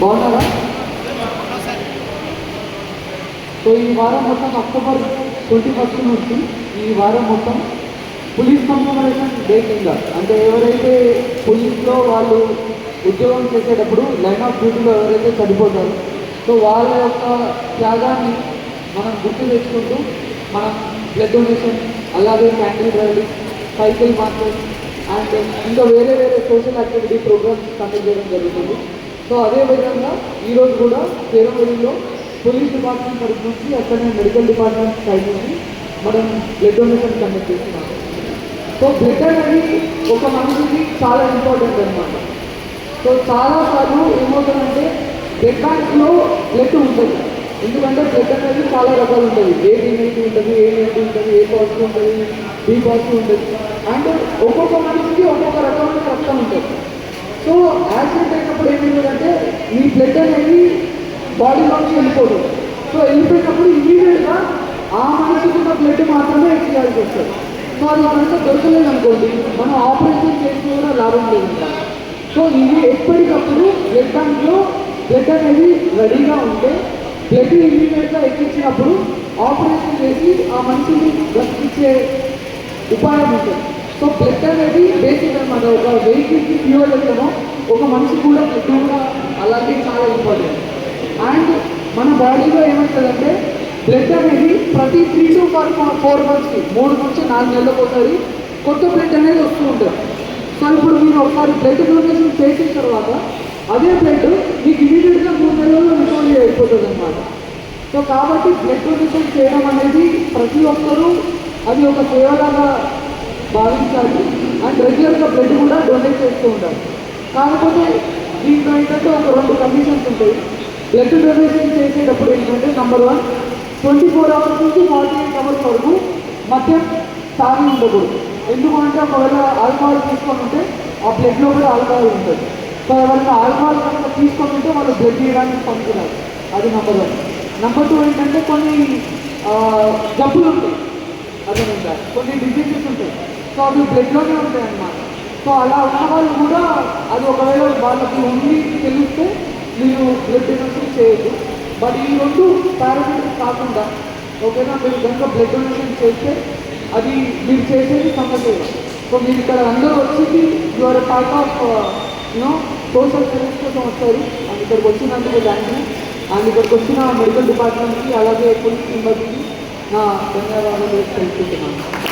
బాగున్నారా సో ఈ వారం మొత్తం అక్టోబర్ ట్వంటీ ఫస్ట్ నుంచి ఈ వారం మొత్తం పోలీస్ కమ్యూనరేషన్ డే కింద అంటే ఎవరైతే పోలీస్లో వాళ్ళు ఉద్యోగం చేసేటప్పుడు లైన్ ఆఫ్ డ్యూటీలో ఎవరైతే చనిపోతారో సో వాళ్ళ యొక్క త్యాగాన్ని మనం గుర్తు తెచ్చుకుంటూ మనం బ్లడ్ డొనేషన్ అలాగే candle rally cycle market and ఇంకా వేరే వేరే సోషల్ యాక్టివిటీ ప్రోగ్రామ్స్ కండక్ట్ చేయడం జరుగుతుంది. సో అదే విధంగా ఈరోజు కూడా కేరళలో పోలీస్ డిపార్ట్మెంట్ తరఫు నుంచి అక్కడనే మెడికల్ డిపార్ట్మెంట్ సైడ్ నుంచి మనం బ్లడ్ డొనేషన్ కండక్ట్ చేస్తున్నాం సో బ్లడ్ అనేది ఒక మనిషికి చాలా ఇంపార్టెంట్ అనమాట సో చాలాసార్లు ఏమవుతుందంటే బ్లడ్ బ్యాంక్లో బ్లడ్ ఉంటుంది. ఎందుకంటే బ్లడ్ అనేది చాలా రకాలు ఉంటుంది ఏ నెగిటివ్ ఉంటుంది ఏ నెగిటివ్ ఉంటుంది ఏ పాజిటివ్ ఉంటుంది బి పాజిటివ్ ఉంటుంది. అండ్ సో యాక్సిడెంట్ అయినప్పుడు ఏమైందంటే ఈ బ్లడ్ అనేది బాడీలోకి వెళ్ళిపోదు. సో వెళ్ళిపోయినప్పుడు ఇమీడియట్గా ఆ మనిషికి ఉన్న బ్లడ్ మాత్రమే ఎక్కియాల్సి వస్తుంది సో అది మనకు దొరకలేదు అనుకోండి మనం ఆపరేషన్ చేసి కూడా లాభం లేదు సో ఇది ఎప్పటికప్పుడు బ్లడ్ బ్యాంక్లో బ్లడ్ అనేది రెడీగా ఉంటే బ్లడ్ ఇమీడియట్గా ఎక్కించినప్పుడు ఆపరేషన్ చేసి ఆ మనిషిని బ్రతికిచ్చే ఉపాయం ఉంటుంది. సో బ్లడ్ అనేది బేసిక్ మన ఒక వెహికల్కి ఫ్యూయల్ ఎక్కడో ఒక మనిషి కూడా బ్లడ్ అలాగే చాలా ఇంపార్టెంట్. అండ్ మన బాడీలో ఏమవుతుందంటే బ్లడ్ అనేది ప్రతి త్రీ టు ఫోర్ ఫోర్ మంత్స్కి మూడు నుంచి నాలుగు నెలలకు ఒకసారి కొత్త బ్లడ్ అనేది వస్తూ ఉంటుంది. సో ఇప్పుడు మీరు ఒకసారి బ్లడ్ డొనేషన్ చేసిన తర్వాత అదే బ్లడ్ మీకు ఇమీడియట్గా మూడు నెలల్లో రికవరీ అయిపోతుంది అనమాట సో కాబట్టి బ్లడ్ డొనేషన్ చేయడం అనేది ప్రతి ఒక్కరూ అది ఒక సేవలాగా భావించాలి అండ్ రెగ్యులర్గా బ్లడ్ కూడా డొనేట్ చేస్తూ ఉండాలి. కాకపోతే దీంట్లో ఏంటంటే ఒక రెండు కండిషన్స్ ఉంటాయి. బ్లడ్ డొనేషన్ చేసేటప్పుడు ఏంటంటే number one twenty four hours నుంచి ఫార్టీ ఎయిట్ అవర్స్ వరకు మద్యం తాగి ఉండకూడదు. ఎందుకంటే ఒకవేళ ఆల్కహాల్ తీసుకొని ఉంటే ఆ బ్లడ్లో కూడా ఆల్కహాల్ ఉంటుంది. సో ఎవరైనా ఆల్కహాల్ కనుక తీసుకొని ఉంటే వాళ్ళు బ్లడ్ చేయడానికి పంపుతున్నారు అది నెంబర్ వన్ నెంబర్ టూ ఏంటంటే కొన్ని జబ్బులు ఉంటాయి. అదేనంట కొన్ని డిసీజెస్ ఉంటాయి. సో అవి బ్లడ్లోనే ఉంటాయన్నమాట. సో అలా ఉన్న వాళ్ళు కూడా అది ఒకవేళ వాళ్ళకి ఉండి తెలిస్తే మీరు బ్లడ్ డొనేషన్ చేయొచ్చు బట్ ఈ రెండు పారామీటర్స్ కాకుండా ఓకేనా మీరు కనుక బ్లడ్ డొనేషన్ చేస్తే అది మీరు చేసేది సమస్య సో మీరు ఇక్కడ అందరూ వచ్చి your part of you know social service కోసం వస్తారు. అండ్ ఇక్కడికి వచ్చినందుకు థ్యాంక్ యూ అండ్ ఇక్కడికి వచ్చిన మెడికల్ డిపార్ట్మెంట్కి అలాగే పోలీస్ మెంబర్కి నా ధన్యవాదాలు తెలుసుకుంటున్నాను